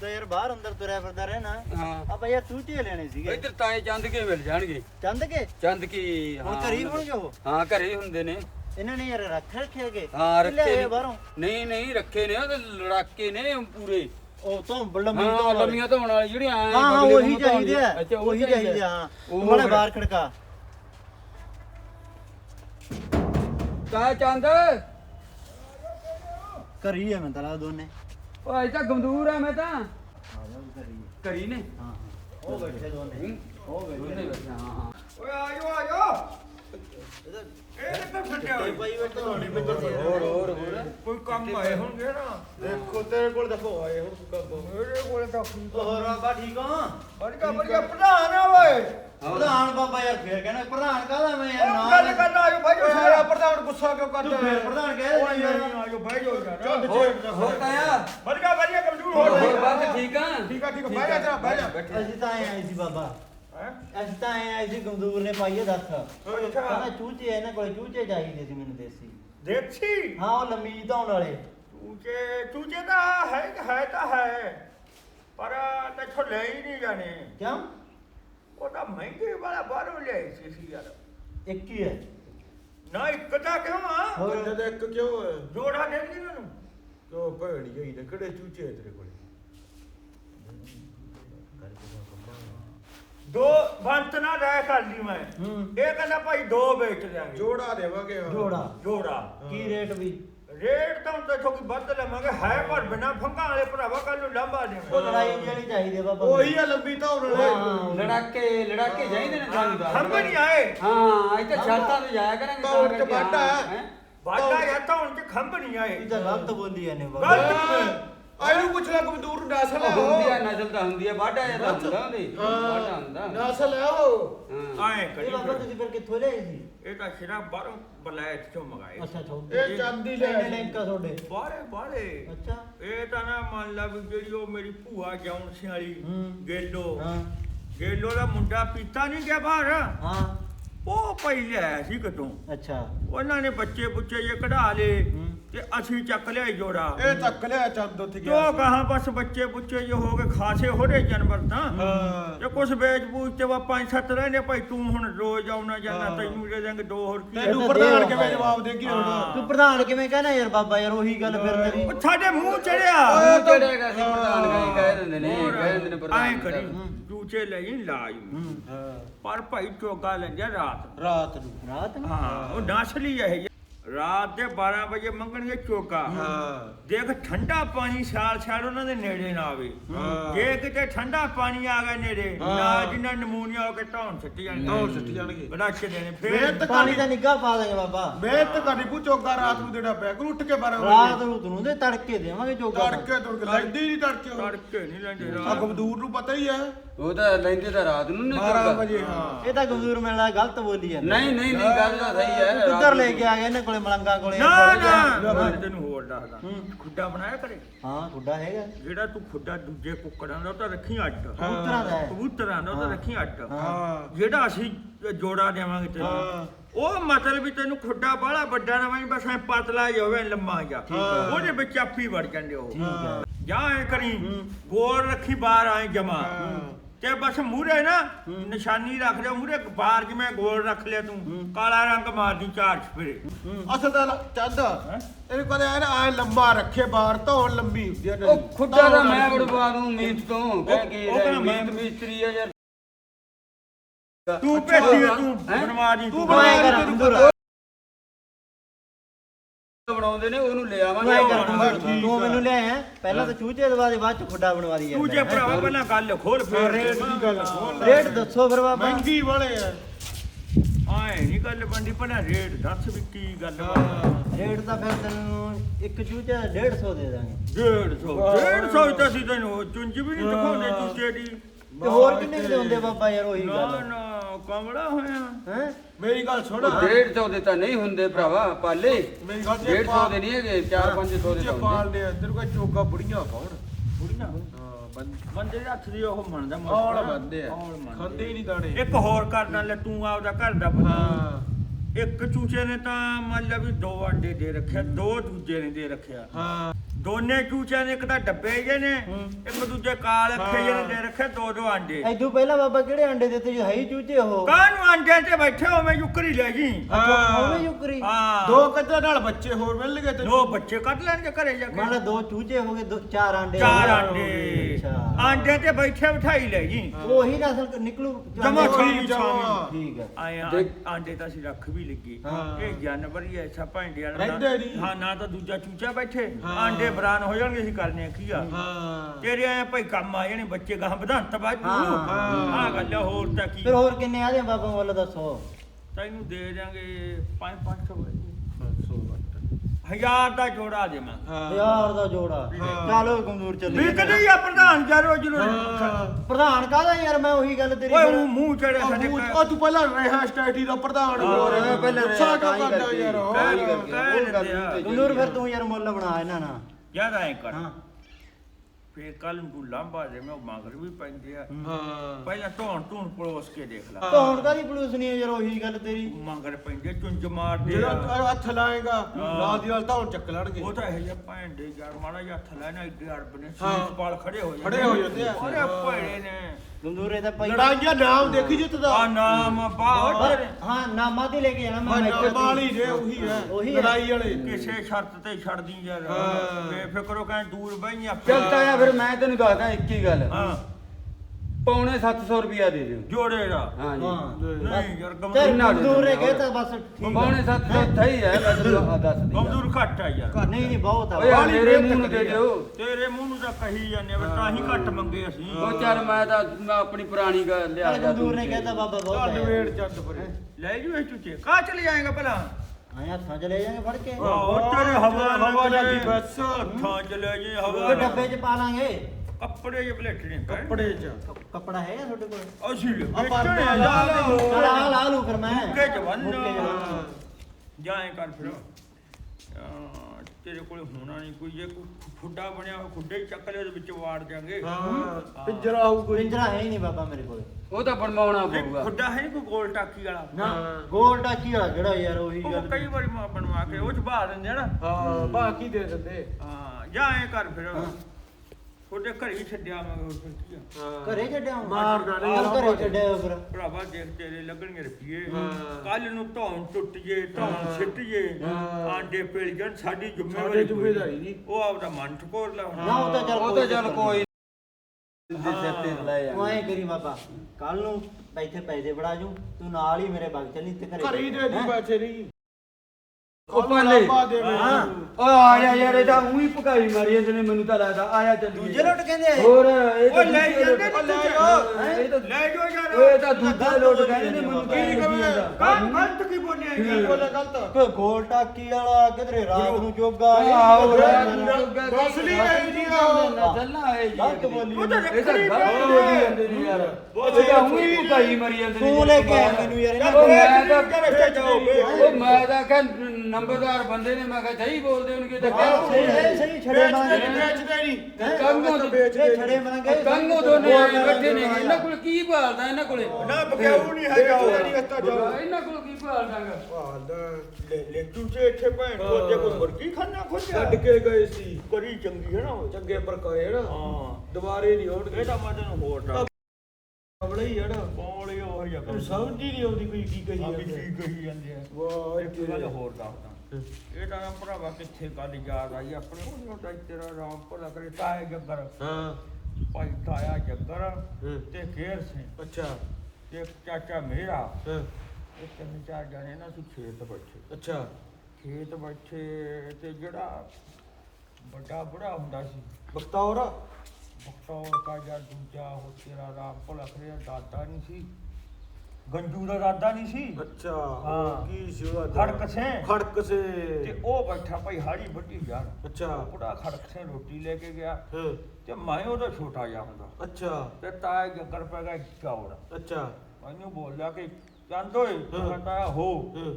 ਤੂੰ ਤਾਂ ਯਾਰ ਬਾਹਰ ਅੰਦਰ ਤੁਰਿਆ ਫਿਰਦਾ ਰਹਿਣਾ। ਹਾਂ। ਆਪਾਂ ਯਾਰ ਚੂਚੇ ਲੈਣੇ ਸੀਗੇ। ਇੱਧਰ ਤਾਏ ਚੰਦ ਕੇ ਮਿਲ ਜਾਣਗੇ। ਚੰਦ ਕੇ? ਚੰਦ ਕੀ ਹੁਣ ਘਰੀ ਉਹਨਾਂ ਹੋਣਗੇ ਉਹ? ਹਾਂ ਘਰੇ ਹੀ ਹੁੰਦੇ ਨੇ। ਇਹਨਾਂ ਨੇ ਯਾਰ ਰੱਖ ਰੱਖੇਗੇ ਹਾਂ ਰੱਖੇ ਨੇ। ਬਾਹਰੋਂ। ਨਹੀਂ ਨਹੀਂ ਰੱਖੇ ਨੇ ਉਹ ਤੇ ਲੜਾਕੇ ਨੇ ਪੂਰੇ। ਉਹ ਤੋਂ ਲੰਮੀ ਹਾਂ ਤੋਂ ਲੰਮੀਆਂ ਧੋਣ ਵਾਲੀ ਜਿਹੜੀਆਂ ਹਾਂ ਉਹੀ ਚਾਹੀਦੇ ਆ। ਅੱਛਾ ਉਹੀ ਚਾਹੀਦੇ ਆ। ਹਾਂ। ਉਹ ਤੂੰ ਮਾੜਾ ਫਿਰ- ਬਾਹਰ ਖੜਕਾ। ਤਾਏ ਚੰਦ? ਘਰੀ ਹੈ ਮੈਂ ਤਲਾ ਦੋਨੇ ਉਹ ਅਜ ਤਾਂ ਗੰਦੂਰ ਆ ਮੈਂ ਤਾਂ। ਕਰੀ ਨੇ? ਉਹ ਬੈਠੇ ਦੋਨੇ। ਉਹ ਦੋਨੇ ਬੈਠੇ ਬੈਠੇ, ਹਾਂ ਹਾਂ। ਓਏ ਆ ਜਾਓ ਆ ਜਾਓ। ਇਹ ਕਿੱਥੇ ਫੱਟਿਆ ਤੇ ਹੋਇਆ ਪਾਈ ਬੈਠੇ ਦੋਨੇ ਬੈਠੇ ਹੋਰ ਹੋਰ ਹੋਰ। ਕੋਈ ਕੰਮ ਆਏ ਹੋਣਗੇ ਨਾ? ਦੇਖੋ ਤੇਰੇ ਕੋਲ ਦੇਖੋ ਆਏ ਹੁਣ ਕੰਮ। ਮੇਰੇ ਕੋਲੇ ਤਾਂ ਹੋਰ ਬਾਬਾ ਠੀਕ ਹੋ? ਬੜਕਾ ਬੜਕਾ ਪ੍ਰਧਾਨ ਆ ਓਏ। ਪ੍ਰਧਾਨ ਬਾਬਾ ਯਾਰ ਫੇਰ ਕਹਿੰਦਾ ਪ੍ਰਧਾਨ ਕਾਹਦਾ ਮੈਂ ਯਾਰ? ਉਹ ਗੱਲ ਨਾ ਕਰਨ ਆਜੋ ਭਾਈ ਗੁੱਸਾ ਕਿਉਂ ਤੂੰ ਕਰਦਾ ਫੇਰ ਹੈ? ਪ੍ਰਧਾਨ ਕਹਿ ਦੇ ਓਏ ਯਾਰ। ਆਜੋ ਯਾਰ। ਹੋਰ ਹੋਰ ਤਾਇਆ ਬੜਕਾ ਬੜਕਾ ਕਮਜ਼ੋਰ ਹੋ ਹੋਰ ਰਿਹਾ ਬਾਤ ਠੀਕ ਆ? ਠੀਕ ਆ ਠੀਕ ਆ ਬਹਿ ਜਾ ਜਰਾ ਬਹਿ ਜਾ। ਬੈਠੇ ਅਸੀਂ ਤਾਂ ਆਏ ਆਏ ਸੀ ਬਾਬਾ। ਹੈ? ਅਸੀਂ ਤਾਂ ਆਏ ਆਏ ਸੀ ਗੰਦੂਰ ਨੇ ਪਾਈਏ ਦੱਸ। ਅੱਛਾ। ਕਹਿੰਦਾ ਚੂਚੇ ਇਹਨਾਂ ਕੋਲੇ ਚੂਚੇ ਚਾਹੀਦੇ ਸੀ ਮੈਨੂੰ ਦੇਸੀ। ਦੇਖੀ ਹਾਂ ਉਹ ਲੰਮੀ ਧੌਣ ਵਾਲੇ। ਤੂਜੇ ਤੂਜੇ ਤਾਂ ਹੈ ਹੈ ਤਾਂ ਹੈ ਪਰ ਤੇ ਲੈ ਹੀ ਨਹੀਂ ਜਾਣੇ। ਕਿਉਂ? ਉਹ ਤਾਂ ਮਹਿੰਗੇ ਵਾਲਾ ਬਾਹਰੋਂ ਲਿਆਈ ਸੀ ਸੀ ਯਾਰ। ਇੱਕ ਹੀ ਹੈ। ਨਾ ਇੱਕ ਤਾਂ ਕਿਉਂ ਆ? ਹੋਰ ਦਾ ਇੱਕ ਕਿਉਂ ਹੈ ਜੋੜਾ ਦੇ ਦੇ ਮੈਨੂੰ ਕਿਉਂ ਭੈਣ ਗਈ ਨੇ ਕਿਹੜੇ ਚੂਚੇ ਆ ਤੇਰੇ ਕੋਲ? ਦੋ ਬੰਤ ਨਾ ਰਹਿ ਕਰ ਲਈ ਮੈਂ। ਹੂੰ। ਇਹ ਕਹਿੰਦਾ ਭਾਈ ਦੋ ਵੇਚ ਦਿਆਂਗੇ। ਜੋੜਾ ਦੇਵਾਂਗੇ ਹਾਂ। ਜੋੜਾ। ਜੋੜਾ। ਕੀ ਰੇਟ ਵੀ? ਰੇਟ ਤਾਂ ਤੇ ਥੋੜੀ ਵੱਧ ਲਵਾਂਗੇ ਹੈ ਪਰ ਬਿਨਾ ਫੰਗਾ ਵਾਲੇ ਭਰਾਵਾ ਕੱਲ ਨੂੰ ਲਾਂਭਾ ਉਹ ਦੇਵਾਂਗੇ ਲੜਾਈ ਜਿਹੜੀ ਚਾਹੀਦੀ ਆ ਬਾਬਾ। ਉਹੀ ਆ ਲੰਬੀ ਧੌਣ। ਵਾਲੇ। ਲੜਾਕੇ ਲੜਾਕੇ ਚਾਹੀਦੇ ਨੇ ਸਾਨੂੰ ਤਾਂ ਹਮ ਨਹੀਂ ਆਏ। ਹਾਂ ਇੱਥੇ ਛੱਤਾਂ ਤੇ ਜਾਇਆ ਕਰਾਂਗੇ ਤਾਂ ਚ ਕਰਕੇ, ਹਾਂ? ਵਾਟਾ ਜਾਂ ਤਾਂ ਹੁਣ ਚ ਖੰਭ ਨਹੀਂ ਆਏ। ਇਹ ਤਾਂ ਗਲਤ ਬੋਲੀ ਜਾਂਦੇ ਬਾਬਾ। ਗਲਤ ਆਈ ਨੂੰ ਪੁੱਛ ਲੈ ਕਮਦੂਰ ਨਸਲ ਉਹ ਹੈ ਹੁੰਦੀ ਆ ਉਹ। ਨਸਲ ਤਾਂ ਹੁੰਦੀ ਆ ਵਾਢਾ ਜਾਂ ਤਾਂ ਹੁੰਦਾ ਉਹਦੇ। ਵਾਢਾ ਹੁੰਦਾ। ਨਸਲ ਹੈ ਉਹ। ਹਾਂ। ਆਏ ਇਹ ਬਾਬਾ ਫਿਰ। ਤੁਸੀਂ ਫਿਰ ਕਿੱਥੋਂ ਲਿਆਏ ਸੀ? ਇਹ ਤਾਂ ਸਿਰਾ ਬਾਹਰੋਂ ਬਲੈਤ ਚੋਂ ਮਗਾਏ ਅੱਛਾ ਅੱਛਾ। ਇਹ ਚਾਂਦੀ ਲੈ ਕਿੰਨੇ ਲੈਂਕਾ ਤੁਹਾਡੇ ਬਾਹਰੇ ਬਾਹਰੇ। ਅੱਛਾ। ਇਹ ਤਾਂ ਨਾ ਮੰਨ ਲਾ ਵੀ ਜਿਹੜੀ ਉਹ ਮੇਰੀ ਭੂਆ ਵਾਲੀ ਹੂੰ। ਗੇਲੋ। ਹਾਂ। ਗੇਲੋ ਦਾ ਮੁੰਡਾ ਪੀਤਾ ਨਹੀਂ ਗਿਆ ਬਾਹਰ? ਹਾਂ। ਉਹ ਪਈ ਲਿਆ ਸੀ ਕਿਤੋਂ ਅੱਛਾ। ਉਹਨਾਂ ਨੇ ਬੱਚੇ ਬੁੱਚੇ ਜੇ ਕਢਾ ਲਏ। ਹੂੰ। ਤੇ ਅਸੀਂ ਚੱਕ ਲਿਆਈ ਜੋੜਾ। ਇਹ ਚੱਕ ਲਿਆ ਚੰਦ ਉੱਥੇ ਜੋ ਗਿਆ ਕਹਾ ਬਸ ਬੱਚੇ ਬੁੱਚੇ ਜੇ ਹੋ ਗਏ ਖਾਸੇ ਹੋਰੇ ਜਾਨਵਰ ਤਾਂ। ਹਾਂ। ਜੇ ਕੁਛ ਵੇਚ ਬੂਝ ਤੇ ਵਾ ਪੰਜ ਸੱਤ ਰਹਿੰਦੇ ਭਾਈ ਤੂੰ ਹੁਣ ਰੋਜ਼ ਆਉਣਾ ਜਾਣਾ ਹਾਂ। ਤੈਨੂੰ ਦੇ ਦੇਂਗੇ ਦੋ ਹੋਰ ਕੀ ਤੈਨੂੰ ਤਾਂ ਪ੍ਰਧਾਨ। ਕਿਵੇਂ ਜਵਾਬ ਦੇਗੀ ਹੁਣ? ਹਾਂ। ਤੂੰ ਪ੍ਰਧਾਨ ਕਿਵੇਂ ਕਹਿਣਾ ਯਾਰ ਬਾਬਾ ਯਾਰ ਉਹੀ ਗੱਲ ਫਿਰ ਤੇਰੀ। ਉਹ ਸਾਡੇ ਮੂੰਹ ਚੜਿਆ। ਉਹ ਚੜੇਗਾ ਸੀ ਪ੍ਰਧਾਨ ਕਹੀ ਕਹਿ ਦਿੰਦੇ ਨੇ ਹੋਰ ਕਹਿ ਦਿੰਦੇ ਨੇ ਐਂ ਪ੍ਰਧਾਨ ਕਰੀ। ਚੂਚੇ ਲਈ ਲਾਜ। ਹੂੰ। ਹਾਂ ਪਰ ਭਾਈ ਚੋਗਾ ਲੈਂਦੇ ਰਾਤ ਰਾਤ ਨੂੰ। ਰਾਤ ਨੂੰ? ਹਾਂ ਉਹ ਨਸਲੀ ਇਹ ਰਾਤ ਦੇ 12 ਵਜੇ ਮੰਗਣਗੇ ਚੋਗਾ ਹਾਂ। ਦੇਖ ਠੰਡਾ ਪਾਣੀ ਸਾਲ ਸਾਲ ਉਹਨਾਂ ਦੇ ਨੇੜੇ ਨਾ ਆਵੇ। ਹਾਂ। ਜੇ ਕਿਤੇ ਠੰਡਾ ਪਾਣੀ ਆ ਗਿਆ ਨੇੜੇ। ਨਾ ਜਿੰਨਾ ਨਮੂਨੀਆ ਹੋ ਕੇ ਧੌਣ ਛੱਟੀ ਜਾਣੀ ਧੌਣ ਛੱਟੀ ਜਾਣਗੇ। ਬੜਾ ਛੱਡੇ ਨੇ ਫੇਰ ਪਾਣੀ ਦਾ ਨਿੱਘਾ ਪਾ ਦਾਂਗੇ ਬਾਬਾ। ਮਿਹਨਤ ਕਰਨੀ ਪੂ ਚੋਗਾ ਰਾਤ ਨੂੰ ਪਿਆ ਕਰੂ ਉੱਠ ਕੇ 12 ਰਾਤ ਨੂੰ ਤੈਨੂੰ ਦੇ ਤੜਕੇ ਦੇਵਾਂਗੇ ਜੋਗਾ ਤੜਕੇ ਤੁਰ ਕੇ ਲੈਂਦੀ ਨਹੀਂ ਤੜਕੇ। ਤੜਕੇ ਨਹੀਂ ਲੈਂਦੇ ਆ ਰਾਤ ਗਮਦੂਰ ਨੂੰ ਪਤਾ ਹੀ ਹੈ। ਉਹ ਤਾਂ ਲੈਂਦੇ ਤਾਂ ਰਾਤ ਨੂੰ ਨੇ 12 ਵਜੇ ਹਾਂ। ਇਹ ਤਾਂ ਗੰਦੂਰ ਮਿਲਣਾ ਗਲਤ ਬੋਲੀ ਜਾਂਦੇ। ਨਹੀਂ ਨਹੀਂ ਨਹੀਂ ਗੱਲ ਤਾਂ ਸਹੀ ਹੈ ਤੂੰ ਕਿੱਧਰ ਲੈ ਕੇ ਆ ਗਿਆ ਇਹਨਾਂ ਕੋਲੇ ਮਲੰਗਾ ਕੋਲੇ? ਨਾ ਹਾਂ ਨਾ। ਮੈਂ ਤੈਨੂੰ ਹੋਰ ਦੱਸਦਾ। ਹੂੰ। ਖੁੱਡਾ ਬਣਾਇਆ ਕਰੇ ਖੁੱਡਾ ਹੈਗਾ। ਜਿਹੜਾ ਤੂੰ ਖੁੱਡਾ ਦੂਜੇ ਕੁੱਕੜਾਂ ਦਾ ਉਹ ਤਾਂ ਰੱਖੀ ਅੱਡ। ਕਬੂਤਰਾਂ ਦਾ ਹੈ। ਕਬੂਤਰਾਂ ਦਾ ਉਹ ਤਾਂ ਹਾਂ। ਰੱਖੀ ਅੱਡ। ਹਾਂ। ਜਿਹੜਾ ਅਸੀਂ ਜੋੜਾ ਦੇਵਾਂਗੇ ਹਾਂ। ਤੈਨੂੰ ਉਹ ਮਤਲਬ ਵੀ ਤੈਨੂੰ ਖੁੱਡਾ ਬਾਹਲਾ ਵੱਡਾ ਨਾ ਬਈ ਬਸ ਐ ਪਤਲਾ ਜਿਹਾ ਹੋਵੇ ਲੰਮਾ ਜਿਹਾ। ਹੈ। ਉਹਦੇ ਵਿੱਚ ਆਪੀ ਵੜ ਜਾਂਦੇ ਉਹ। ਹਾਂ। ਜਾਂ ਐ ਕਰੀ ਗੋਲ ਰੱਖੀ ਬਾਹਰ ਆਏ ਜਮਾ। ਹਾਂ। ਤੇ ਬਸ ਮੂਰੇ ਨਾ ਨਿਸ਼ਾਨੀ ਰੱਖ ਲਿਆ ਮੂਰੇ ਬਾਹਰ ਜਿਵੇਂ ਗੋਲ ਰੱਖ ਲਿਆ ਤੂੰ ਕਾਲਾ ਰੰਗ ਮਾਰਦੀ ਚਾਰ ਚਫੇਰੇ ਅਸਲ ਤਾਂ ਚੰਦ ਇਹਨੂੰ ਕਹਿੰਦੇ ਆ ਨਾ ਐ ਲੰਬਾ ਰੱਖੇ ਬਾਹਰ ਧੌਣ ਲੰਬੀ ਹੁੰਦੀ ਆ ਉਹ ਖੁੱਡਾ ਦਾ ਮੈਂ ਬੜਵਾ ਦੂੰ ਮੀਤ ਤੋਂ ਕਹਿ ਕੇ ਉਹ ਕਹਿੰਦਾ ਮੈਂ- ਮੀਤ ਮਿਸਤਰੀ ਆ ਯਾਰ। ਤੂੰ ਭੇਜੀ ਤੂੰ ਹੈਂ? ਬਣਵਾ ਦੀ ਤੂੰ ਤੂੰ। ਮੈਂ ਬਣਾ ਕਰ ਬਣਾਉਂਦੇ ਨੇ ਉਹਨੂੰ ਲੈ ਆਵਾਂਗੇ। ਕਰ ਗੰਦੂਰ ਠੀਕ ਤੂੰ। ਮੈਨੂੰ ਲਿਆਇਆ ਪਹਿਲਾਂ ਤਾਂ ਚੂਚੇ ਦਵਾ ਦੇ ਬਾਅਦ ਚ ਖੁੱਡਾ ਬਣਵਾ ਦੀ ਤੂੰ ਜੇ ਭਰਾਵਾ ਪਹਿਲਾਂ ਗੱਲ ਖੋਲ ਫੇਰ। ਰੇਟ ਦੀ ਗੱਲ ਖੋਲ। ਰੇਟ ਦੱਸੋ ਫਿਰ ਬਾਬਾ। ਮਹਿੰਗੀ ਵਾਲੇ ਆ। ਆਏ ਨਹੀਂ ਗੱਲ ਬੰਦੀ ਪਹਿਲਾਂ ਰੇਟ ਦੱਸ ਵੀ ਕੀ ਗੱਲ। ਰੇਟ ਤਾਂ ਫਿਰ ਤੈਨੂੰ ਇੱਕ ਚੂਚਾ 150 ਦੇ ਦਾਂਗੇ। 150 150 ਤਾਂ ਸੀ ਤੈਨੂੰ ਚੁੰਝ ਵੀ ਨਹੀਂ ਦਿਖਾਉਂਦੇ ਚੂਚੇ ਦੀ। ਤੇ ਹੋਰ ਕਿੰਨੇ ਦੇ ਹੁੰਦੇ ਬਾਬਾ ਯਾਰ ਉਹੀ ਨਾ ਗੱਲ ਨਾ ਕਮਲਾ ਹੋਇਆ। ਹੈ? ਮੇਰੀ ਗੱਲ ਸੁਣ। 150 ਦੇ ਤਾਂ ਨਹੀਂ ਹੁੰਦੇ ਭਰਾਵਾ ਪਾਲੇ। ਮੇਰੀ ਗੱਲ 150 ਦੇ ਨਹੀਂ ਹੈਗੇ 4-500 ਦੇ ਤਾਂ ਪਾਲਦੇ ਆ ਤੇਰੇ ਕੋਲ ਚੋਗਾ ਬੁੜੀਆਂ ਪਾਉਣ ਬੁੜੀਆਂ? ਹਾਂ ਬੰਦ ਬੰਦੇ ਦੇ ਹੱਥ ਦੀ ਉਹ ਮੰਨਦਾ ਔਲ ਬੰਦੇ ਆ। ਖਾਂਦੇ ਹੀ ਨਹੀਂ ਦਾਣੇ। ਇੱਕ ਹੋਰ ਕਰਨਾ ਲੈ ਤੂੰ ਆਪਦਾ ਘਰ ਦਾ ਪਤਾ। ਹਾਂ। ਇੱਕ ਚੂਚੇ ਨੇ ਤਾਂ ਮੰਨ ਲਾ ਵੀ ਦੋ ਅੰਡੇ ਦੇ ਰੱਖਿਆ ਦੋ ਦੂਜੇ ਨੇ ਦੇ ਰੱਖਿਆ। ਹਾਂ। ਦੋਨੇ ਚੂਚਿਆਂ ਨੇ ਇੱਕ ਤਾਂ ਡੱਬੇ ਜੇ ਨੇ ਇੱਕ ਦੂਜੇ ਕਾਲ ਅੱਖੇ ਜਿਹੇ ਨੇ ਦੇ ਰੱਖੇ ਦੋ ਦੋ ਅੰਡੇ ਐਦੂ ਪਹਿਲਾਂ ਬਾਬਾ ਕਿਹੜੇ ਅੰਡੇ ਦਿੱਤੇ ਜੋ ਹੈ ਹੀ ਚੂਚੇ ਹੋ ਕਾਹਨੂੰ ਅੰਡਿਆਂ ਤੇ ਬੈਠੇ ਹੋ? ਮੈਂ ਯੁਕਰੀ ਲੈ ਜੀ। ਉਹਨੇ ਯੁਕਰੀ? ਹਾਂ। ਦੋ ਕੱਦਾਂ ਨਾਲ ਬੱਚੇ ਹੋਰ ਮਿਲਣਗੇ ਤੇ ਦੋ ਬੱਚੇ ਕੱਢ ਲੈਣਗੇ ਘਰੇ ਜਾ ਕੇ। ਦੋ ਚੂਚੇ ਹੋ ਗਏ ਦੋ ਚਾਰ ਆਂਡੇ। ਚਾਰ ਗਏ। ਆਂਡੇ। ਆਂਡੇ ਤੇ ਬੈਠੇ ਬਿਠਾਈ ਲੈ ਜੀ। ਉਹੀ ਨਸਲ ਨਿਕਲੂ ਜਮਾਂ ਆਂਡੇ। ਜਮਾਂ। ਠੀਕ ਹੈ। ਆਏ ਆਂ- ਦੇਖ- ਆਂਡੇ ਤਾਂ ਅਸੀਂ ਰੱਖ ਵੀ ਲੱਗੇ। ਇਹ ਜਾਨਵਰ ਹੀ ਐਸਾ ਭਾਂਡੇ ਵਾਲਾ ਰਹਿੰਦੇ ਨਾ- ਨਹੀਂ। ਹਾਂ ਨਾ ਤਾਂ ਦੂਜਾ ਚੂਚਾ ਬੈਠੇ। ਆਂਡੇ ਬਰਾਨ ਹੋ ਜਾਣਗੇ ਅਸੀਂ ਕਰਨੇ ਆ ਕੀ ਆ? ਹਾਂ। ਤੇਰੇ ਆਏ ਭਾਈ ਕੰਮ ਆ ਜਾਣੇ ਬੱਚੇ ਗਾਹ ਵਧੰਤ ਬਾਜੂ ਹਾਂ। ਹਾਂ। ਗੱਲ ਆ, ਹੋਰ ਤਾਂ ਕੀ? ਫਿਰ ਹੋਰ ਕਿੰਨੇ ਆਦੇ ਬਾਬਾ ਮੁੱਲ ਦੱਸੋ? ਤੈਨੂੰ ਦੇ ਦਿਆਂਗੇ 5 500 ਹਜ਼ਾਰ ਦਾ ਜੋੜਾ ਦੇਵਾਂ ਹਾਂ। ਯਾਰ ਦਾ ਜੋੜਾ। ਹਾਂ। ਚਲੋ ਗੰਦੂਰ ਚੱਲੀ ਵੀ ਕਦੇ ਆ ਪ੍ਰਧਾਨ ਜਾ ਰੋਜ਼ ਰੋਜ਼ ਪ੍ਰਧਾਨ ਕਾਹਦਾ ਯਾਰ ਮੈਂ ਉਹੀ ਗੱਲ ਤੇਰੀ ਓਏ ਉਹ ਮੂੰਹ ਚੜੇ ਸਾਡੇ ਉਹ ਤੂੰ ਪਹਿਲਾਂ ਰਿਹਾ ਸਟੇਟੀ ਦਾ ਪ੍ਰਧਾਨ ਹਾਂ, ਹੋ ਰਿਹਾ ਪਹਿਲਾਂ ਰਿਹਾ, ਗੁੱਸਾ ਤਾਂ ਹੀ ਕਿਉਂ ਕਰਦਾ ਕਰਕੇ। ਯਾਰ ਹੋਰ। ਕਹਿ। ਕਹਿ ਆ। ਗੰਦੂਰ ਫਿਰ ਤੂੰ ਯਾਰ ਮੁੱਲ ਬਣਾ ਇਹਨਾਂ ਨਾਲ। ਯਾਦ ਐ ਕਰ। ਹਾਂ। ਫੇਰ ਕੱਲ ਨੂੰ ਤੂੰ ਲਾਂਬਾ ਦੇ ਮੈਂ ਮਗਰ ਵੀ ਪੈਂਦੇ ਆ। ਹਾਂ। ਪਹਿਲਾਂ ਢੋਣ ਢੂਣ ਪਲੋਸ ਕੇ ਦੇਖ ਲੈ। ਤਾਂ ਹੁਣ ਕਾਦੀ ਪਲੂਸ ਨਹੀਂ ਹੈ ਯਾਰ ਉਹੀ ਗੱਲ ਤੇਰੀ। ਮਗਰ ਪੈਂਦੇ ਚੁੰਝ ਮਾਰਦੇ ਜਿਹੜਾ ਆ। ਤੂੰ ਹੱਥ ਲਾਏਗਾ। ਨਾਲ ਦੀ ਨਾਲ ਧੌਣ ਚੱਕ ਲੈਣਗੇ। ਉਹ ਤਾਂ ਇਹ ਜਿਹਾ ਭੈਣ ਦੇ ਯਾਰ ਮਾੜਾ ਜਿਹਾ ਹੱਥ ਲੈਣਾ ਇੱਡੇ ਅੜਬ ਨੇ। ਸੀਟ ਪਾਲ ਖੜੇ ਹੋ ਜਾਂਦੇ ਖੜੇ ਹੋ ਜਾਂਦੇ ਆ। ਅਰੇ ਭੈੜੇ ਨੇ। ਗੰਦੂਰੇ ਦਾ ਭਾਈ ਲੜਾਈਆਂ ਨਾਮ ਦੇਖੀ ਜਿੱਤਦਾ ਆ ਨਾਮ ਬਾਹਰ ਹਾਂ ਨਾਮਾ ਤੇ ਲੈ ਕੇ ਜਾਣਾ ਮੈਂ ਇੱਥੇ- ਵਾਲੀ ਜੇ ਉਹੀ ਹੈ ਉਹੀ ਹੈ। ਲੜਾਈ ਵਾਲੇ। ਕਿਸੇ ਸ਼ਰਤ ਤੇ ਛੱਡਦੀ ਯਾਰ ਹਾਂ। ਬੇਫਿਕਰੋ ਕਹਿੰਦੇ ਦੂਰ ਬਈਆਂ ਚੱਲ ਤਾਇਆ ਫਿਰ ਮੈਂ ਤੈਨੂੰ ਦੱਸਦਾ ਇੱਕ ਹੀ ਗੱਲ। ਹਾਂ। ਪੌਣੇ 700 ਰੁਪਿਆ ਦੇ ਦਿਓ। ਜੋੜੇ ਦਾ? ਹਾਂ ਜੀ। ਹਾਂ ਨਹੀਂ ਯਾਰ ਚੱਲ ਗਮਦੂਰ ਕਿੰਨਾ ਦੇ ਗੰਦੂਰੇ ਦਿੰਦੇ ਗਏ ਆ? ਤਾਂ ਬਸ ਠੀਕ ਆ। ਪੌਣੇ 700 ਸਹੀ ਹੈ? ਮੈਂ ਤੈਨੂੰ ਆਹ ਦੱਸ ਦਿੰਦਾ। ਗਮਦੂਰ ਘੱਟ ਆ ਯਾਰ। ਨਹੀਂ ਨਹੀਂ ਬਹੁਤ ਆ। ਓਏ ਬਾਹਲੀ ਮੇਰੇ ਮਿਹਨਤ ਮੂੰਹ ਨੂੰ ਦੇ ਕਰੀ ਆ। ਦਿਓ ਤੇਰੇ ਮੂੰਹ ਨੂੰ ਤਾਂ ਕਹੀ ਜਾਂਦੇ ਆ ਵੀ ਤਾਂ ਹੀ ਘੱਟ ਮੰਗੇ ਅਸੀਂ। ਉਹ ਚੱਲ ਮੈਂ ਤਾਂ ਮੈਂ ਆਪਣੀ ਪੁਰਾਣੀ ਗੱਲ ਲਿਆ ਚੱਲ ਗੰਦੂਰ ਨੇ ਕਹਿਤਾ ਬਾਬਾ ਬਹੁਤ ਚੱਲ ਵੇੜ ਚੱਲ ਪਰੇ ਲੈ ਜੂ ਇਹ ਚੁੱਚੇ। ਕਾ ਚਲੇ ਜਾਏਗਾ ਭਲਾ? ਆਇਆ ਹੱਥਾਂ ਚ ਲੈ ਜਾਾਂਗੇ ਫੜ ਕੇ। ਉਹ ਤੇਰੇ ਹਵਾ ਹਵਾ ਲੱਗੀ ਬਸ। ਹੱਥਾਂ ਚ ਲੈ ਜੇ ਉਹ ਹਵਾ ਡੱਬੇ ਚ ਪਾ ਲਾਂਗੇ। ਕੱਪੜੇ ਜਿਹੇ ਪਲੇਟ ਨੇ ਕੱਪੜੇ ਚ। ਕੱਪੜਾ ਹੈ ਤੁਹਾਡੇ ਕੋਲ? ਅਸੀਂ ਵੇਚਣੇ ਲਾ ਲਾ ਲਓ। ਲਓ। ਆ ਲਾ ਲੂ ਫਿਰ ਮੈਂ। ਮੁੱਕੇ ਚ ਬੰਨ। ਮੁੱਕੇ ਚ। ਜਾਏ ਕਰ ਫਿਰ। ਅਹ ਤੇਰੇ ਕੋਲ ਹੋਣਾ ਨਹੀਂ ਕੋਈ। ਜੇ ਕੋਈ ਖੁੱਡਾ ਬਣਿਆ ਹੋਇਆ ਖੁੱਡੇ ਹੀ ਚੱਕ ਲਿਆ ਉਹਦੇ ਵਿੱਚ ਵਾੜ ਜਾਾਂਗੇ ਹਾਂ। ਪਿੰਜਰਾ ਹੋਊ ਕੋਈ। ਪਿੰਜਰਾ ਹੈ ਹੀ ਨਹੀਂ ਬਾਬਾ ਮੇਰੇ ਕੋਲ। ਉਹ ਤਾਂ ਬਣਵਾਉਣਾ ਪਊਗਾ। ਖੁੱਡਾ ਹੈ ਨੀ ਕੋਈ ਗੋਲ ਟਾਕੀ ਵਾਲਾ। ਨਾ ਹਾਂ। ਗੋਲ ਟਾਚੀ ਵਾਲਾ ਜਿਹੜਾ ਯਾਰ ਉਹੀ ਉਹ ਗੱਲ ਕਈ ਵਾਰੀ ਮੈਂ ਬਣਵਾ ਕੇ ਉਹ ਚ ਬਾ ਦਿੰਦੇ ਆ ਨਾ। ਹਾਂ ਬਾਕੀ ਦੇ ਦਿੰਦੇ। ਹਾਂ ਜਾਏ ਕਰ ਫਿਰ। ਤੁਹਾਡੇ ਘਰੇ ਹੀ ਛੱਡਿਆ ਮੈਂ ਹੋਰ ਫਿਰ ਕੀ ਆ। ਹਾਂ। ਘਰੇ ਛੱਡਿਆ ਹੁਣ ਮਾਰਨਾ ਨਹੀਂ, ਚੱਲ ਘਰੇ ਆਪਾਂ ਛੱਡਿਆ ਫਿਰ ਭਰਾਵਾ ਦੇਖ ਤੇਰੇ ਲੱਗਣਗੇ ਰੁਪਏ ਹਾਂ। ਕੱਲ ਨੂੰ ਧੌਣ ਟੁੱਟ ਜੇ ਧੌਣ ਹਾਂ। ਛਿੱਟ ਜੇ ਹਾਂ। ਆਂਡੇ ਪਿਲ ਜਾਣ ਸਾਡੀ ਜ਼ਿੰਮੇਵਾਰੀ ਜ਼ਿੰਮੇਵਾਰੀ ਨਹੀਂ। ਉਹ ਆਪਦਾ ਮਨ ਠਕੋਰ ਲਾ। ਨਾ ਉਹ ਤਾਂ ਚੱਲ ਉਹ ਤਾਂ ਚੱਲ ਕੋਈ ਦੇ ਹਾਂ। ਸਿਰ ਤੇ ਲੈ ਤੂੰ ਜਾ ਐਂ ਕਰੀ ਬਾਬਾ ਕੱਲ ਨੂੰ ਇੱਥੇ ਪੈਸੇ ਬੜਾ ਜੂ। ਤੂੰ ਨਾਲ ਹੀ ਮੇਰੇ ਬਗ ਚੱਲੀ ਤੇ ਘਰੇ ਘਰੀ ਦੇ ਦੀ ਹੈਂ? ਬੈਠੇ ਨਹੀਂ। ਉਹ ਪਾਲੇ ਹਾਂ। ਓ ਆ ਜਾ ਯਾਰ ਇਹ ਤਾਂ ਉਹੀ ਭਕਾਈ ਮਾਰੀ ਜਾਂਦੇ ਨੇ ਮੈਨੂੰ ਤਾਂ ਲੱਗਦਾ ਆਇਆ ਚੱਲ ਦੂਜੇ ਲੋਟ ਕਹਿੰਦੇ ਆ ਇਹ? ਹੋਰ ਇਹ ਓਏ ਲੈ ਦੂਜੇ ਜਾਂਦੇ ਲੋਟ- ਨੀ ਲੈ ਦੂਜੇ। ਜਾ ਇਹ ਤਾਂ ਲੈ ਜੋ ਯਾਰ। ਓਏ ਇਹ ਤਾਂ ਦੂਜੇ ਲੋਟ ਕਹਿੰਦੇ ਨੇ ਮੈਨੂੰ ਕੀ ਕੀ ਕਵੇਂ? ਕਵੇਂ ਕੱਲ ਗਲਤ ਕੀ ਬੋਲਿਆ ਕੀ ਯਾਰ ਬੋਲੇ ਗਲਤ। ਕੋਈ ਗੋਲ ਟਾਕੀ ਵਾਲਾ ਕਿਧਰੇ ਰਾਤ ਨੂੰ ਜੋਗਾ ਇਹ ਆਹੋ ਕਿਧਰੇ ਰਾਤ ਨਾ- ਨੂੰ ਗੋਸਲੀ ਆਈ ਜੀ ਆ। ਚੱਲਣਾ ਆਏ ਜੀ ਗਲਤ ਬੋਲੀ ਉਹ ਤਾਂ ਇਹ ਤਾਂ ਰੱਖੜੀ ਗਲਤ ਬੰਨ੍ਹਦੇ ਬੋਲੀ ਜਾਂਦੇ ਨੇ ਯਾਰ। ਉਹ ਤਾਂ ਉਹੀ ਭਕਾਈ ਮਾਰੀ ਜਾਂਦੇ ਨੇ ਤੂੰ ਲੈ ਕੇ ਆਇਆ ਮੈਨੂੰ ਯਾਰ। ਇਹਨਾਂ ਉਹ ਮੈਂ ਤਾਂ ਰਸਤੇ ਜਾਓਗੇ ਉਹ ਮੈਂ ਤਾਂ ਕਹ ਨੰਬਰਦਾਰ ਬੰਦੇ ਨੇ ਮੈਂ ਕਿਹਾ ਸਹੀ ਬੋਲਦੇ ਹੋਣਗੇ ਤਾਂ ਸਹੀ ਹੈ ਸਹੀ ਛੜੇ ਵੇਚਦੇ ਨਹੀਂ। ਕੰਗੋ ਤਾਂ ਵੇਚਦੇ ਇਹ ਛੜੇ ਮੰਗੇ ਕੰਗੋ ਦੋਨੇ ਬੈਠੇ ਨੇ ਇਹਨਾਂ ਕੋਲ ਕੀ ਭਾਲਦਾ ਇਹਨਾਂ ਕੋਲੇ? ਨਾ ਬਕਾਉ ਨਹੀਂ ਹੈਗਾ ਉਹ। ਨਹੀਂ ਜਾਓ ਇਹਨਾਂ ਕੋਲ ਕੀ ਭਾਲਦਾਗਾ? ਲੈ ਲੈ ਤੂੰ ਜੇ ਇੱਥੇ ਭੈਣ ਕੋ ਤੇ ਕੋਈ ਮੁਰਗੀ ਖਾਣਾ ਖੋਜਿਆ? ਛੱਡ ਕੇ ਗਏ ਸੀ। ਕਰੀ ਚੰਗੀ ਹੈ ਨਾ। ਚੰਗੇ ਪਰਕਾਏ ਨਾ। ਹਾਂ। ਦੁਬਾਰੇ ਨਹੀਂ ਆਉਣਗੇ ਇਹ ਤਾਂ ਮੈਂ ਤੈਨੂੰ ਹੋਰ ਦਾ ਕਮਲੇ ਹੀ ਆ ਨਾ। ਬੋਲੇ ਉਹ ਜਿਹਾ ਤੈਨੂੰ ਸਮਝ ਹੀ ਨਹੀਂ ਆਉਂਦੀ ਕੋਈ ਕੀ ਕਹੀ ਹਾਂ ਵੀ ਜਾਂਦੇ ਕੀ ਕਹੀ ਜਾਂਦੇ ਆ। ਵਾਹ ਇੱਕ ਗੱਲ ਹੋਰ ਦੱਸਦਾ। ਇਹ ਤਾਂ ਭਰਾਵਾ ਕਿੱਥੇ ਗੱਲ ਯਾਦ ਆਈ? ਆਪਣੇ ਉਹ ਤਾਂ ਤੇਰਾ ਰਾਮ ਭਲਾ ਕਰੇ ਤਾਏ ਜੱਗਰ। ਹਾਂ। ਭਾਈ ਤਾਇਆ ਜੱਗਰ। ਤੇ ਖੇਰ ਸਿੰਘ। ਅੱਛਾ। ਤੇ ਚਾਚਾ ਮੇਰਾ। ਹਾਂ। ਇਹ ਤਿੰਨ ਚਾਰ ਜਣੇ ਨਾ ਅਸੀਂ ਖੇਤ ਬੈਠੇ। ਅੱਛਾ। ਖੇਤ ਬੈਠੇ ਤੇ ਜਿਹੜਾ ਵੱਡਾ ਬੁੜਾ ਹੁੰਦਾ ਸੀ। ਬਖਤੌਰ ਬਖਤੌਰ ਕਾ ਜਾਂ ਦੂਜਾ ਉਹ ਤੇਰਾ ਰਾਮ ਭਲਾ ਕਰੇ ਦਾਦਾ ਨਹੀਂ ਸੀ। ਗੰਜੂ ਦਾ ਦਾਦਾ ਨਹੀਂ ਸੀ। ਅੱਛਾ ਹਾਂ। ਉਹ ਕੀ ਸੀ ਉਹਦਾ ਖੜਕ ਸੇ ਖੜਕ ਸੇ ਤੇ ਉਹ ਬੈਠਾ ਭਾਈ ਹਾੜੀ ਵੱਡੀ ਯਾਰ ਅੱਛਾ। ਬੁੜਾ ਖੜਕ ਸੇ ਰੋਟੀ ਲੈ ਕੇ ਗਿਆ। ਹਾਂ। ਤੇ ਮੈਂ ਉਹਦਾ ਛੋਟਾ ਜਿਹਾ ਹੁੰਦਾ। ਅੱਛਾ। ਤੇ ਤਾਇਆ ਜੱਗਰ ਪੈ ਗਿਆ ਚੌੜ। ਅੱਛਾ। ਮੈਨੂੰ ਬੋਲਿਆ ਕਿ ਚੰਦ ਓਏ ਹੋ। ਹਾਂ।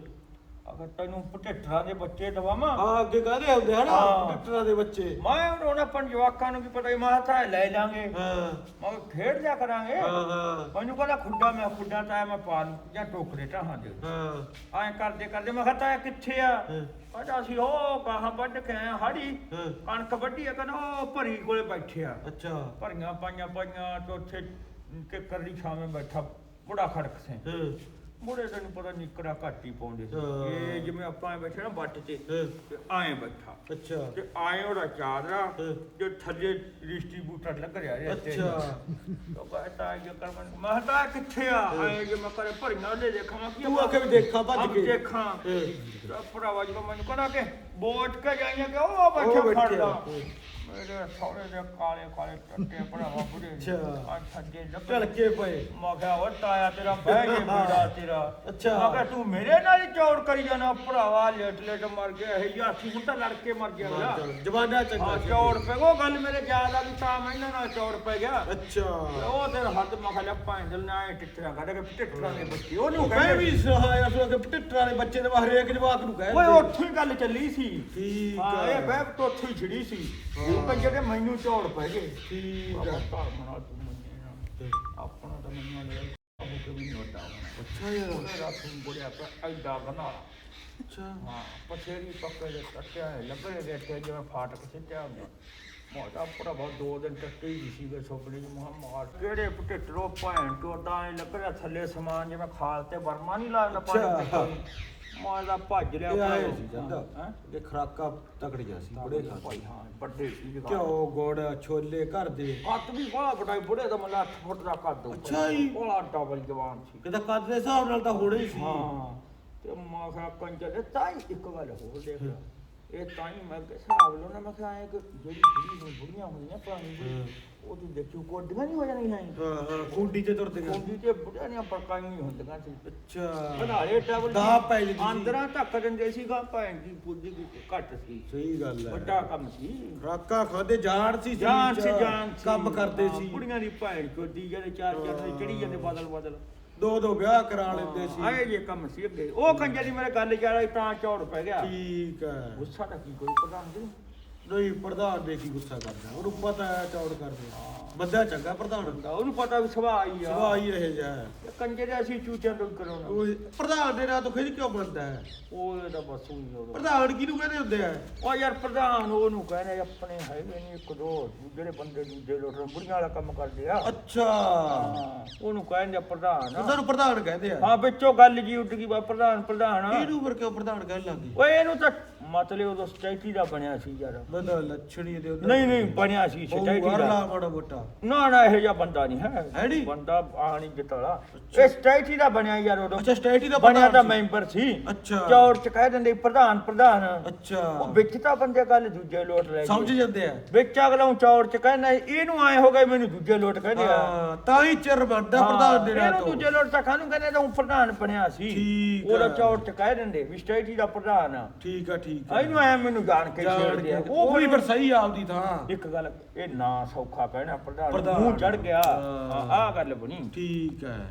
ਅਗਰ ਤੈਨੂੰ ਪਟੇਟਰਾਂ ਦੇ ਬੱਚੇ ਦਵਾਵਾਂ। ਆ ਅੱਗੇ ਕਾਹਦੇ ਹੁੰਦੇ ਹਨ? ਹਾਂ। ਡਾਕਟਰਾਂ ਦੇ ਬੱਚੇ। ਮੈਂ ਉਹਨਾਂ ਪੰਜ ਜਵਾਕਾਂ ਨੂੰ ਕੀ ਪਤਾ ਸੀ, ਮੈਂ ਕਿਹਾ ਤਾਂ ਲੈ ਲਾਂਗੇ। ਹਾਂ। ਮੈਂ ਕਿਹਾ ਖੇਡ ਲਿਆ ਕਰਾਂਗੇ। ਹਾਂ ਹਾਂ। ਮੈਨੂੰ ਕਹਿੰਦਾ ਖੁੱਡਾ ਮੈਂ ਖੁੱਡਾ ਤਾਂ ਮੈਂ ਪਾ ਲੂੰ ਜਾਂ ਟੋਕਰੇ ਢਾਹਾਂ ਦੇ ਹਾਂ। ਐਂ ਕਰਦੇ ਕਰਦੇ ਮੈਂ ਕਿਹਾ ਤਾਂ ਕਿੱਥੇ ਆ? ਹਾਂ। ਕਹਿੰਦਾ ਅਸੀਂ ਉਹ ਕਾਹਾਂ ਵੱਢ ਕੇ ਆਏ ਹਾੜੀ। ਹਾਂ। ਕਣਕ ਵੱਢੀ ਆ ਕਹਿੰਦਾ ਉਹ ਭਰੀ ਕੋਲੇ ਬੈਠੇ ਆ। ਅੱਛਾ। ਭਰੀਆਂ ਪਾਈਆਂ ਪਾਈਆਂ ਤੇ ਉੱਥੇ ਕਿੱਕਰ ਦੀ ਛਾਵੇਂ ਬੈਠਾ ਬੁੜਾ ਖੜਕ ਸੇ ਹਾਂ। ਬੁੜੇ ਤੈਨੂੰ ਪਤਾ ਨਿਕੜਾ ਘੱਟ ਹੀ ਪਾਉਂਦੇ ਸੀ ਹਾਂ। ਇਹ ਜਿਵੇਂ ਆਪਾਂ ਐਂ ਬੈਠੇ ਨਾ ਵੱਟ 'ਚ ਹਾਂ। ਤੇ ਐਂ ਬੈਠਾ ਅੱਛਾ ਤੇ ਆਏ ਉਹਦਾ ਚਾਦਰਾ ਹਾਂ। ਜੋ ਥੱਲੇ ਡਿਸਟ੍ਰੀਬਿਊਟਰ ਲੱਗ ਰਿਹਾ ਰਿਹਾ ਅੱਛਾ ਉਹ ਕਹਿੰਦਾ ਜੇ ਕਰ ਮੈਂ ਮੈਂ ਕਿਹਾ ਕਿੱਥੇ ਆ ਆਏ ਜੇ ਮੈਂ ਕਰੇ ਭਰੀਆਂ ਉਹਦੇ ਦੇਖਾਂ ਕੀ ਤੂੰ ਆਖੇ ਵੀ ਦੇਖਾਂ ਭੱਜ ਕੇ। ਦੇਖਾਂ ਹਾਂ। ਤਾਂ ਭਰਾਵਾ ਜਦੋਂ ਮੈਨੂੰ ਕਹਿੰਦਾ ਕਿ ਬੋਟ ਕੇ ਜਾਈਆਂ ਕਿ ਉਹ ਬੈਠਾ ਉਹ ਬੈਠੇ ਫੜਦਾ। ਮੇਰੇ ਸੌਰੇ ਦੇ ਕਾਲੇ ਕਾਲੇ ਟੱਟੇ ਭਰਾਵਾ ਬੁੜੇ ਅੱਛਾ। ਆ ਥੱਲੇ ਲੱਗ ਢਲਕੇ ਪਏ। ਮੈਂ ਕਿਹਾ ਉਹ ਤਾਇਆ ਤੇਰਾ ਬਹਿ ਗਿਆ ਬੀੜਾ ਤੇਰਾ। ਅੱਛਾ। ਮੈਂ ਕਿਹਾ ਤੂੰ ਮੇਰੇ ਨਾਲ ਹੀ ਚੌੜ ਕਰੀ ਜਾਣਾ ਭਰਾਵਾ ਲੇਟ ਲੇਟ ਮਰ ਗਿਆ ਇਹ ਹਾਥੀ ਹੁਣ ਤਾਂ ਲੜ ਕੇ ਮਰ ਗਿਆ ਮੇਰਾ ਜਵਾਨਾ ਚੰਗਾ ਹਾਂ ਸੀ। ਚੌੜ ਪੈ ਉਹ ਗੱਲ ਮੇਰੇ ਯਾਦ ਆ ਵੀ ਤਾਂ ਮੈਂ ਇਹਨਾਂ ਨਾਲ ਚੌੜ ਪੈ ਗਿਆ। ਅੱਛਾ। ਉਹ ਤੇਰਾ ਹੱਥ ਮੈਂ ਕਿਹਾ ਭਾਂਜਲ ਨਾ ਇਹ ਟਿੱਟਰਾ ਕੱਢ ਕੇ ਟਿੱਟਰਾ ਦੇ ਬੱਚੇ ਉਹਨੂੰ ਮੈਂ ਕਹਿੰਦੇ। ਵੀ ਸਹਾਇਆ ਸੋ ਕਿ ਟਿੱਟਰਾਂ ਦੇ ਬੱਚੇ ਦੇ ਵਾ ਹਰੇਕ ਜਵਾਕ ਨੂੰ ਓਏ ਕਹਿੰਦੇ ਉੱਥੇ ਹੀ ਗੱਲ ਚੱਲੀ ਸੀ। ਠੀਕ ਹਾਂ ਆ। ਇਹ ਬੈਬ ਤੋਂ ਉੱਥੇ ਹੀ ਛਿੜੀ ਸੀ। ਕੰਜੇ ਦੇ ਮੈਨੂੰ ਚੌੜ ਪੈ ਗਏ। ਠੀਕ ਬਾਬਾ ਆ ਧਰਮ ਨਾਲ ਤੂੰ ਮੰਨੇ। ਨਾ। ਆਪਣਾ ਤਾਂ ਮੈਨੂੰ ਲੈ ਉਹ ਕਿ ਵੀ ਨਹੀਂ ਹੁੰਦਾ ਅੱਛਾ ਯਾਰ ਉਹਨੇ ਰਾਤ ਨੂੰ ਬੁੜਿਆ ਤਾਂ ਐਡਾ ਬਣਾ ਅੱਛਾ। ਹਾਂ ਪਛੇਰੀ ਪੱਕੇ ਦੇ ਕੱਟਿਆ ਹੈ ਲੱਗੇ ਦੇ ਤੇ ਜਿਵੇਂ ਫਾਟਕ ਸਿੱਟਿਆ ਹੁੰਦਾ। ਮੋਟਾ ਪੂਰਾ ਬਹੁਤ ਦੋ ਦਿਨ ਟੱਕੇ ਹੀ ਸੀ ਗੇ ਸੁਪਨੇ ਚ। ਮਹਾ ਮਾਰ ਕਿਹੜੇ ਪਟੇਟਰੋ ਭੈਣ ਲੱਗ ਰਿਹਾ ਥੱਲੇ ਸਮਾਨ ਜਿਵੇਂ ਖਾਲ ਤੇ ਵਰਮਾ ਨਹੀਂ ਲਾਇਆ ਅੱਛਾ। ਮਾਰ ਦਾ ਭੱਜ ਲਿਆ ਇਹ ਆਏ। ਸੀ ਜਾਂਦਾ ਹੈਂ? ਇਹ ਖਰਾਕਾ ਤਕੜੀਆਂ ਸੀ ਬੜੇ ਭਾਈ ਹਾਂ ਵੱਡੇ ਸੀ ਜਗਾ ਘਿਓ ਗੁੜ ਛੋਲੇ ਘਰ ਦੇ ਕੱਤ ਵੀ ਬੜਾ ਬੜਾ ਬੁੜੇ ਦਾ ਮਲਾ 8 ਫੁੱਟ ਦਾ ਕੱਦ ਉੱਪਰ। ਅੱਛਾ ਜੀ। ਬੜਾ ਡਬਲ ਜਵਾਨ ਸੀ ਕਿਤੇ ਕੱਦ ਦੇ ਹਿਸਾਬ ਨਾਲ ਤਾਂ ਹੋਣਾ ਹੀ ਸੀ ਹਾਂ ਤੇ ਮੈਂ ਕਿਹਾ ਕੰਜਰ ਤਾਂ ਹੀ ਇੱਕ ਗੱਲ ਹੋਰ ਦੇਖ ਲਾ। ਇਹ ਤਾਂ ਹੀ ਮੈਂ ਕਿਹਾ ਹਿਸਾਬ ਲਓ ਨਾ ਮੈਂ ਕਿਹਾ ਐਂ ਕਿ ਜਿਹੜੀ ਬੁੜੀ ਨੂੰ ਬੁੜੀਆਂ ਹੁੰਦੀਆਂ ਪੁਰਾਣੀ ਹਾਂ। ਉਹ ਤੂੰ ਦੇਖਿਓ ਕੋਡੀਆਂ ਨਹੀਂ ਹੋ ਜਾਣੀਆਂ ਸੀ ਹਾਂ ਹਾਂ ਕੁੰਡੀ ਤੇ ਤੁਰਦੇ ਗਏ ਕੋਡੀ ਤੇ ਬੁੜੀਆਂ ਦੀਆਂ ਪਰਕਾਈਆਂ ਨਹੀਂ ਹੁੰਦੀਆਂ ਸੀ। ਅੱਛਾ। ਵਧਾਰੇ ਟਾਵਲ ਦਾ ਪੈ ਜਾਂਦੀ ਸੀ। ਅੰਦਰਾਂ ਧੱਕ ਦਿੰਦੇ ਸੀਗਾ ਭੈਣ ਦੀ ਪੁੱਜੀ ਘੱਟ ਸੀ। ਸਹੀ ਗੱਲ ਹੈ। ਵੱਡਾ ਕੰਮ ਸੀ। ਖਰਾਕਾ ਖਾਦੇ ਜਾਣ ਸੀ ਜਾਨ ਸੀ ਜਾਨ ਸੀ। ਕੰਮ ਕਰਦੇ ਹਾਂ, ਸੀ। ਕੁੜੀਆਂ ਦੀ ਭੈਣ ਚੋਦੀ ਜਿਹੜੇ ਚਾਰ ਚਾਰ ਚੜੀ ਜਾਂਦੇ ਬਦਲ ਬਦਲ ਦੋ ਦੋ ਵਿਆਹ ਕਰਾ ਲੈਂਦੇ ਸੀ। ਆਏ ਜੇ ਕੰਮ ਸੀ ਅੱਗੇ। ਉਹ ਕੰਜਰ ਦੀ ਮੇਰੇ ਗੱਲ ਯਾਰ ਤਾਂ ਚੌੜ ਪੈ ਗਿਆ। ਠੀਕ ਹੈ। ਗੁੱਸਾ ਤਾਂ ਕੀ ਕੋਈ ਪ੍ਰਧਾਨ ਜੀ ਨਹੀਂ ਪ੍ਰਧਾਨ ਦੇ ਕੀ ਗੁੱਸਾ ਕਰਦਾ ਉਹਨੂੰ ਪਤਾ ਹੈ ਚੌੜ ਕਰਦੇ ਬੰਦਾ ਚੰਗਾ ਪ੍ਰਧਾਨ ਹੁੰਦਾ। ਉਹਨੂੰ ਪਤਾ ਵੀ ਸੁਭਾਅ ਆਈ ਆ। ਸੁਭਾਅ ਹੀ ਰਹੇ ਜਾ ਇਹ ਕੰਜਰ ਦੇ ਅਸੀਂ ਚੂਚਿਆਂ ਤੋਂ ਹੀ ਕਰਾਉਣਾ। ਉਹ ਪ੍ਰਧਾਨ ਦੇ ਨਾਂ ਤੋਂ ਖਿੱਚ ਕਿਉਂ ਬੰਦਾ ਹੈ? ਉਹ ਤਾਂ ਬਸ ਉਹੀ ਉਹਦਾ ਪ੍ਰਧਾਨ ਕਿਹਨੂੰ ਕਹਿੰਦੇ ਹੁੰਦੇ ਆ? ਉਹ ਯਾਰ ਪ੍ਰਧਾਨ ਉਹਨੂੰ ਕਹਿੰਦੇ ਆਪਣੇ ਹੈਗੇ ਨੇ ਇੱਕ ਦੋ ਜਿਹੜੇ ਬੰਦੇ ਦੂਜੇ ਲੋਟ ਬੁੜੀਆਂ ਵਾਲਾ ਕੰਮ ਕਰਦੇ ਆ। ਅੱਛਾ। ਹਾਂ, ਉਹਨੂੰ ਕਹਿੰਦੇ ਆ ਪ੍ਰਧਾਨ। ਉਹਨਾਂ ਨੂੰ ਪ੍ਰਧਾਨ ਕਹਿੰਦੇ ਆ? ਹਾਂ ਵਿੱਚੋਂ ਗੱਲ ਜੀ ਉੱਡ ਗਈ ਬਾ ਪ੍ਰਧਾਨ ਪ੍ਰਧਾਨ। ਇਹਨੂੰ ਫਿਰ ਕਿਉਂ ਪ੍ਰਧਾਨ ਕਹਿਣ ਲੱਗੀ ਓਏ ਇਹਨੂੰ ਤਾਂ ਮਤਲਬ ਉਦੋਂ ਸਟੈਟੀ ਦਾ ਬਣਿਆ ਸੀ ਯਾਰ। ਬੰਦਾ ਲੱਛਣੀ ਦੇ ਉਹਦੇ ਨਹੀਂ ਨਹੀਂ ਬਣਿਆ ਸੀ ਉਹ ਦਾ। ਲਾ ਮਾੜਾ ਮੋਟਾ। ਨਾ ਨਾ ਇਹੋ ਜਿਹਾ ਬੰਦਾ ਨਹੀਂ ਹੈ। ਹੈ ਨੀ? ਬੰਦਾ ਆਣੀ ਜਿੱਤਲਾ। ਇਹ ਸਟੈਟੀ ਦਾ ਬਣਿਆ ਯਾਰ ਉਦੋਂ ਅੱਛਾ ਸਟੇਟੀ ਦਾ ਬਣਿਆ ਤਾਂ। ਮੈਂਬਰ ਸੀ। ਅੱਛਾ। ਚੌੜ ਚ ਕਹਿ ਦਿੰਦੇ ਪ੍ਰਧਾਨ ਪ੍ਰਧਾਨ। ਅੱਛਾ। ਉਹ ਵਿੱਚ ਤਾਂ ਬੰਦੇ ਗੱਲ ਦੂਜੇ ਲੋਟ ਲੈ। ਸਮਝ ਜਾਂਦੇ ਆ। ਵਿੱਚ ਅਗਲਾ ਚੌੜ ਚ ਕਹਿੰਦਾ ਇਹਨੂੰ ਆਏ ਹੋ ਗਏ ਮੈਨੂੰ ਦੂਜੇ ਲੋਟ ਕਹਿੰਦੇ ਆ। ਤਾਂ ਹੀ ਚਿਰ ਬਣਦਾ ਪ੍ਰਧਾਨ ਦੇ ਨਾਂ ਇਹਨੂੰ ਤੋਂ। ਦੂਜੇ ਲੋਟ ਤਾਂ ਖਾਨੂੰ ਕਹਿੰਦੇ ਤਾਂ ਪ੍ਰਧਾਨ ਬਣਿਆ ਸੀ। ਠੀਕ ਉਹਦਾ। ਚੌੜ ਚ ਕਹਿ ਦਿੰਦੇ ਵੀ ਸਟੇਟੀ ਦਾ ਪ੍ਰਧਾਨ ਆ। ਠੀਕ ਆ ਠੀਕ ਇਹਨੂੰ ਐ ਮੈਨੂੰ ਜਾਣ ਕੇ ਜਾਣ ਛੇੜਦੇ ਕੇ ਆ ਉਹ ਵੀ ਫਿਰ ਸਹੀ ਆਪਦੀ ਥਾਂ। ਇੱਕ ਗੱਲ ਇਹ ਨਾ ਸੌਖਾ ਕਹਿਣਾ ਪ੍ਰਧਾਨ। ਮੂੰਹ ਚੜ ਗਿਆ। ਆਹ ਗੱਲ ਬਣੀ। ਠੀਕ ਹੈ।